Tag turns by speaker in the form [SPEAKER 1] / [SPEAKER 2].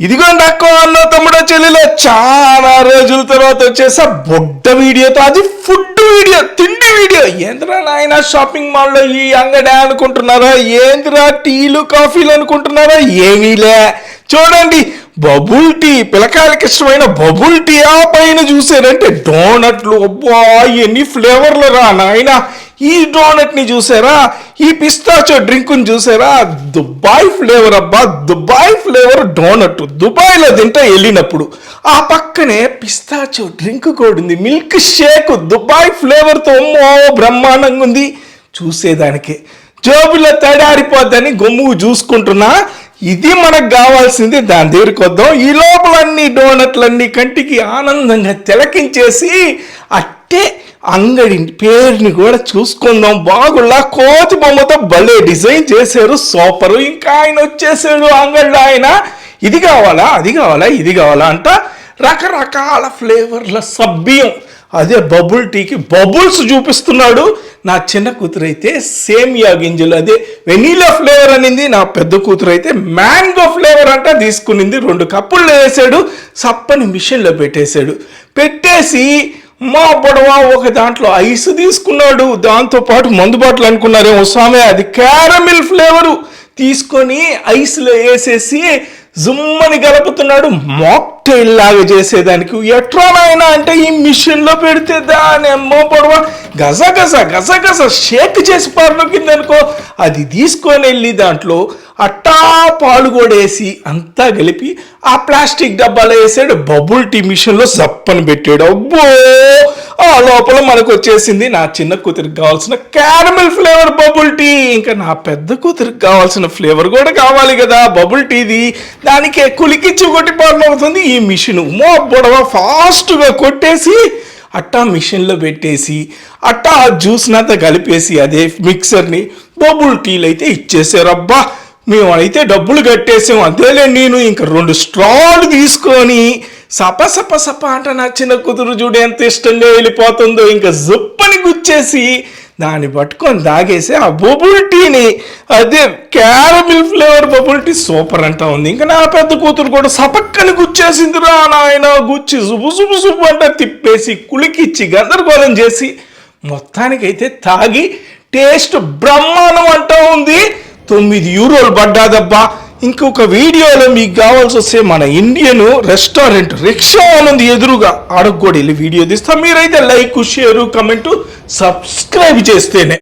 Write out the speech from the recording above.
[SPEAKER 1] ఇదిగోండి అక్క అన్న తమ్ముడు చెల్లెలో చాలా రోజుల తర్వాత వచ్చేసా బొడ్డ వీడియోతో అది ఫుడ్ వీడియో తిండి వీడియో. ఏంద్రా నాయన షాపింగ్ మాల్లో ఈ అంగడే అనుకుంటున్నారా? ఏంద్రా టీలు కాఫీలు అనుకుంటున్నారా? ఏమీలే చూడండి బబుల్ టీ పిల్లకాయలకి ఇష్టమైన బబుల్ టీ ఆ పైన చూసారంటే డోనట్లు అబ్బా ఎన్ని ఫ్లేవర్లు రా నాయన. ఈ డోనట్ని చూసారా? ఈ పిస్తాచో డ్రింక్ని చూసారా? దుబాయ్ ఫ్లేవర్ అబ్బా దుబాయ్ ఫ్లేవర్ డోనట్ దుబాయ్లో తింటా వెళ్ళినప్పుడు. ఆ పక్కనే పిస్తాచో డ్రింక్ కూడా ఉంది. మిల్క్ షేక్ దుబాయ్ ఫ్లేవర్తో అమ్మో బ్రహ్మాండంగా ఉంది. చూసేదానికి. జోబులో తడారిపోద్దని గొమ్ము చూసుకుంటున్నా. ఇది మనకు కావాల్సింది. దాని దగ్గరికి వద్దాం. ఈ లోపలన్నీ డోనట్లన్నీ కంటికి ఆనందంగా తిలకించేసి అట్టే అంగడి పేరుని కూడా చూసుకుందాం. బాగుల్లా కోతి బొమ్మతో భలే డిజైన్ చేశారు. సూపరు. ఇంకా ఆయన వచ్చేసాడు అంగడిలో ఆయన. ఇది కావాలా? అది కావాలా? ఇది కావాలా? అంట రకరకాల ఫ్లేవర్ల సబ్బియం అదే బబుల్ టీకి బబుల్స్ చూపిస్తున్నాడు. నా చిన్న కూతురు అయితే సేమియా గింజలు. అదే వెనీలా ఫ్లేవర్ అనింది. నా పెద్ద కూతురు అయితే మ్యాంగో ఫ్లేవర్ అంట తీసుకునింది. రెండు కప్పులు వేసాడు. సప్పని మిషన్లో పెట్టేశాడు. పెట్టేసి మా పొడవ ఒక దాంట్లో ఐస్ తీసుకున్నాడు. దాంతో పాటు మందు బాటలు అనుకున్నారేమో స్వామి అది క్యారమిల్ ఫ్లేవరు. తీసుకొని ఐస్లో వేసేసి జుమ్మని గలుపుతున్నాడు. మాక్టైల్ లాగా చేసేదానికి ఎట్రానైనా అంటే ఈ మిషన్లో పెడితే దాని అమ్మో పొడవ. గజ గజ గజ గజ షేక్ చేసి పారలోకింది అనుకో అది తీసుకొని వెళ్ళి దాంట్లో అట్ట పాలు కూడా వేసి అంతా కలిపి ఆ ప్లాస్టిక్ డబ్బాలో వేసాడు. బబుల్ టీ మిషన్లో సప్పని పెట్టాడు. అబ్బో! ఆ లోపల మనకు వచ్చేసింది నా చిన్న కూతురికి కావాల్సిన క్యారమిల్ ఫ్లేవర్ బబుల్ టీ. ఇంకా నా పెద్ద కూతురికి కావాల్సిన ఫ్లేవర్ కూడా కావాలి కదా బబుల్ టీది. దానికి కులికిచ్చి కొట్టి అవుతుంది ఈ మిషన్ మో బుడవ ఫాస్ట్గా కొట్టేసి అట్టా మిషన్లో పెట్టేసి అట్టా ఆ జ్యూస్నంతా కలిపేసి అదే మిక్సర్ని బబుల్ టీలు అయితే ఇచ్చేసారు. అబ్బా! మేము అయితే డబ్బులు కట్టేసాం. అదేలే నేను ఇంక రెండు స్ట్రాలు తీసుకొని సప సప సప అంట నా చిన్న కూతురు చూడు ఎంత ఇష్టంగా వెళ్ళిపోతుందో ఇంకా జుప్పని గుచ్చేసి దాన్ని పట్టుకొని దాగేసి ఆ బబుల్ టీని అదే caramel flavour bubble tea super అంటా ఉంది. ఇంకా నా పెద్ద కూతురు కూడా సపక్కని గుచ్చేసింది రా నాయన గుచ్చి సుబు సుబు సుబు అంట తిప్పేసి కులికిచ్చి గందరగోళం చేసి మొత్తానికైతే తాగి టేస్ట్ బ్రహ్మాండం అంటా ఉంది. తొమ్మిది యూరోలు పడ్డాదబ్బా. ఇంకొక వీడియోలో మీకు కావాల్సి వస్తే మన ఇండియన్ రెస్టారెంట్ రిక్షా ఉంది ఎదురుగా అడగకూడదు వెళ్ళి వీడియో తీస్తా. మీరైతే లైక్ షేరు కమెంట్ సబ్స్క్రైబ్ చేస్తేనే.